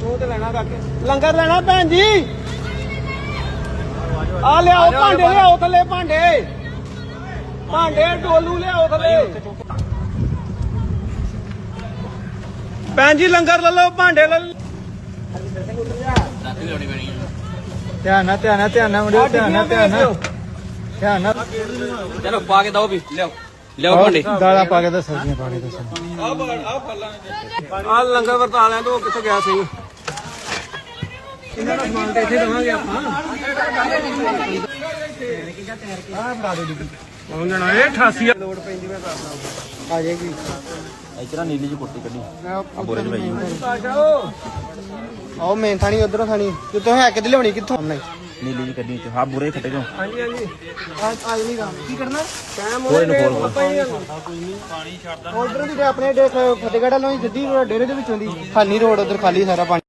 ਤੂੰ ਤੇ ਲੈਣਾ ਕਾਕੇ ਲੰਗਰ ਲੈਣਾ ਭੈਣ ਜੀ। ਆ ਲਿਆਓ ਭਾਂਡੇ ਲਿਆਓ ਥੱਲੇ ਭਾਂਡੇ। ਭਾਂਡੇ ਡੋਲੂ ਲਿਆਓ ਥੱਲੇ। ਭੈਣ ਜੀ ਲੰਗਰ ਲੈ ਲਓ ਭਾਂਡੇ ਲੈ ਲਓ। ਧਿਆਨ ਨਾਲ ਧਿਆਨ ਨਾਲ ਧਿਆਨ ਨਾਲ ਮੁੰਡਿਓ ਧਿਆਨ ਨਾਲ ਧਿਆਨ ਨਾਲ। ਧਿਆਨ ਨਾਲ। ਚਲੋ ਪਾ ਕੇ ਦਓ ਵੀ ਲਿਆਓ। ਲਿਆਓ ਭਾਂਡੇ। ਦਾਲਾਂ ਪਾ ਕੇ ਤੇ ਸਬਜ਼ੀਆਂ ਪਾ ਕੇ ਦੱਸੋ ਆ ਲੰਗਰ ਵਰਤਾ ਲਿਆ ਤੂੰ ਕਿੱਥੇ ਗਿਆ ਸੀ? ਇਹਨਾਂ ਦਾ ਸਮਾਨ ਤੇ ਇੱਥੇ ਦਵਾਂਗੇ ਆਪਾਂ। ਉਹ ਜਣਾ। ਇਹ 88 ਲੋੜ ਪੈਂਦੀ ਮੈਂ ਕਰਦਾ ਆ ਜਾਏਗੀ। ਇਤਰਾ ਨੀਲੀ ਜੀ ਕੁੱਤੀ ਕੱਢੀ। ਆ ਬੋਰੇ 'ਚ ਪਾਈ ਆਜੋ ਆਓ ਮੇਨ ਥਾਣੀ ਉਧਰੋਂ ਥਾਣੀ। ਤੇ ਤੂੰ ਹੈ ਕਿੱਥੇ ਲਿਆਉਣੀ ਕਿੱਥੋਂ? ਨਹੀਂ ਨੀਲੀ ਜੀ ਕੱਢੀ ਚ ਹਾਂ ਬੁਰੇ ਫੱਟੇ ਚੋਂ। ਹਾਂਜੀ ਹਾਂਜੀ। ਆ ਆਈ ਨਹੀਂ ਕੰਮ ਕੀ ਕਰਨਾ? ਟਾਈਮ ਕੋਈ ਨਾ ਹੋਏ ਖੋਲ। ਆਪਾਂ ਹੀ ਉਧਰੋਂ ਦੀ ਤੇ ਆਪਣੇ ਫਤਿਹਗੜ੍ਹ ਵੱਲੋਂ ਹੀ ਸਿੱਧੀ ਰੋਡ ਡੇਰੇ ਦੇ ਵਿੱਚੋਂ ਦੀ। ਖਾਲੀ ਰੋਡ ਉਧਰ ਖਾਲੀ ਸਾਰਾ ਪਾਣੀ।